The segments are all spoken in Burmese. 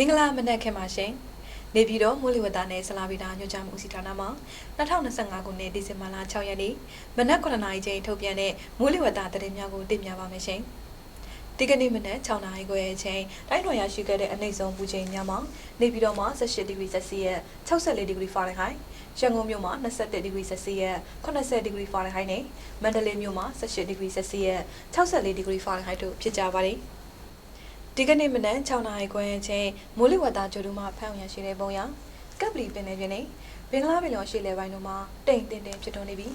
မင်္ဂလာမနက်ခင်ပါရှင်နေပြည်တော်မိုးလေဝသနဲ့ဆလာဗီတာညွှန်ကြားမှုဦးစီးဌာနမှ2025ခုနှစ်ဒီဇင်ဘာလ6ရက်နေ့မနက်9:00နာရီချိန်ထုတ်ပြန်တဲ့မိုးလေဝသသတင်းများကိုတင်ပြပါမယ်ရှင်ဒီကနေ့မနက်6နာရီခွဲအချိန်တိုင်းတော်ရရှိခဲ့တဲ့အနှိမ့်ဆုံးပူချိန်များမှာနေပြည်တော်မှာ18ဒီဂရီဆက်စီယက်64ဒီဂရီဖာရင်ဟိုက်ရန်ကုန်မြို့မှာ21ဒီဂရီဆက်စီယက်80ဒီဂရီဖာရင်ဟိုက်နဲ့မန္တလေးမြို့မှာ18ဒီဂရီဆက်စီယက်64ဒီဂရီဖာရင်ဟိုက်တို့ဖြစ်ကြပါတယ် ဒီကနေ့မနက်6နာရီခွဲအချိန်မိုးလေဝသကြိုတူမှဖမ်းဝရရှိတဲ့ပုံရကပ်ပလီပင်နယ်ပြင်နဲ့ဘင်္ဂလားပင်လယ်ရှေ့လေပိုင်းတို့မှာတိမ်တင်တင်ဖြစ်ထွန်းနေပြီး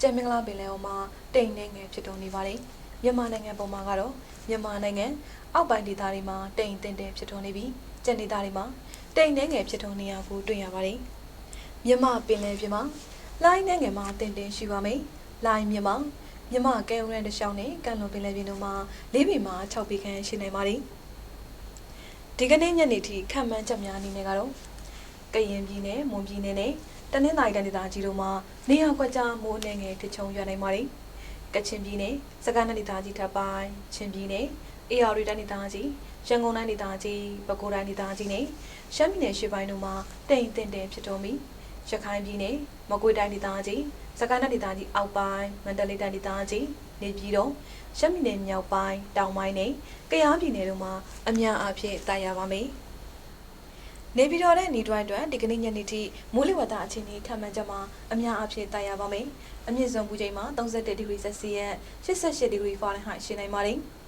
ကျန်မင်္ဂလာပင်လယ်အော်မှာတိမ်နေငယ်ဖြစ်ထွန်းနေပါတယ်မြန်မာနိုင်ငံပုံမှာကတော့မြန်မာနိုင်ငံအောက်ပိုင်းဒေသတွေမှာတိမ်တင်တင်ဖြစ်ထွန်းနေပြီးကျန်ဒေသတွေမှာတိမ်နေငယ်ဖြစ်ထွန်းနေရဖို့တွေ့ရပါတယ်မြန်မာပင်လယ်ပြင်မှာလိုင်းနေငယ်မှာတင်တင်ရှိပါမယ်လိုင်းမြန်မာ မြန်မာကဲဥရန်တရှောင်းနဲ့ကန်လွန်ပင်လယ်ပြင်တို့မှာလေးပေမှာ6ပေခန့်ရှိနေပါတယ်ဒီကနေ့ညနေထိခံမှန်းချက်များအနေနဲ့ကတော့ကရင်ပြည်နယ်မွန်ပြည်နယ်နဲ့တနင်္သာရီတိုင်းဒေသကြီးတို့မှာနေရာကွက်ကြားမိုးအနေငယ်ထချုံရွာနိုင်ပါတယ်ကချင်ပြည်နယ်စကိုင်းတိုင်းဒေသကြီးထပ်ပိုင်းချင်းပြည်နယ်အေရရီတိုင်းဒေသကြီးရန်ကုန်တိုင်းဒေသကြီးပဲခူးတိုင်းဒေသကြီးနဲ့ရှမ်းပြည်နယ်ရှေ့ပိုင်းတို့မှာတိမ်တင်တင်ဖြစ်တော်မူရခိုင်ပြည်နယ်မကွေးတိုင်းဒေသကြီး စကိုင်းတိုင်းဒေသကြီးအောက်ပိုင်းမန္တလေးတိုင်းဒေသကြီးနေပြည်တော်ရှမ်းပြည်နယ်မြောက်ပိုင်းတောင်ပိုင်းနဲ့ကယားပြည်နယ်တို့မှာအများအားဖြင့်တာယာပါမယ်။နေပြည်တော်နဲ့နေတွိုင်းတွင်ဒီကနေ့ညနေထိမိုးလေဝသအခြေအနေခံမှန်းချက်မှာအများအားဖြင့်တာယာပါမယ်။အမြင့်ဆုံးပူချိန်မှာ31ဒီဂရီဆက်စီယက်88ဒီဂရီဖာရင်ဟိုက်ရှိနိုင်ပါတယ်။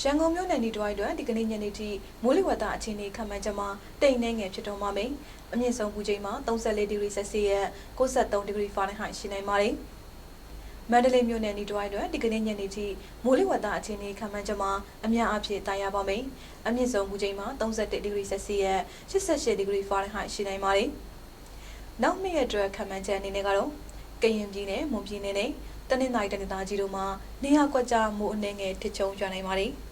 ရန်ကုန်မြို့နယ်နေတွိုင်းတွင်ဒီကနေ့ညနေထိမိုးလေဝသအခြေအနေခံမှန်းချက်မှာတိမ်နှဲငယ်ဖြစ်တော်မှာမယ်။အမြင့်ဆုံးပူချိန်မှာ34ဒီဂရီဆက်စီယက်63ဒီဂရီဖာရင်ဟိုက်ရှိနိုင်ပါတယ်။မန္တလေးမြို့နယ်ဤတွိုင်းတွင်ဒီကနေ့ညနေထိမိုးလေဝသအခြေအနေခံမှန်းချက်မှာအများအပြည့်တာယာပါမယ်။အမြင့်ဆုံးမူချိန်မှာ31ဒီဂရီဆက်စီယက်88ဒီဂရီဖာရင်ဟိုက်ရှိနိုင်ပါတယ်။နောက်နေ့ရက်အတွက်ခံမှန်းချက်အနေနဲ့ကတော့ကရင်ပြည်နယ်မွန်ပြည်နယ်နဲ့တနင်္သာရီတိုင်းဒေသကြီးတို့မှာနေရာကွက်ကြားမိုးအနှဲငယ်ထချုံရွာနိုင်ပါတယ်။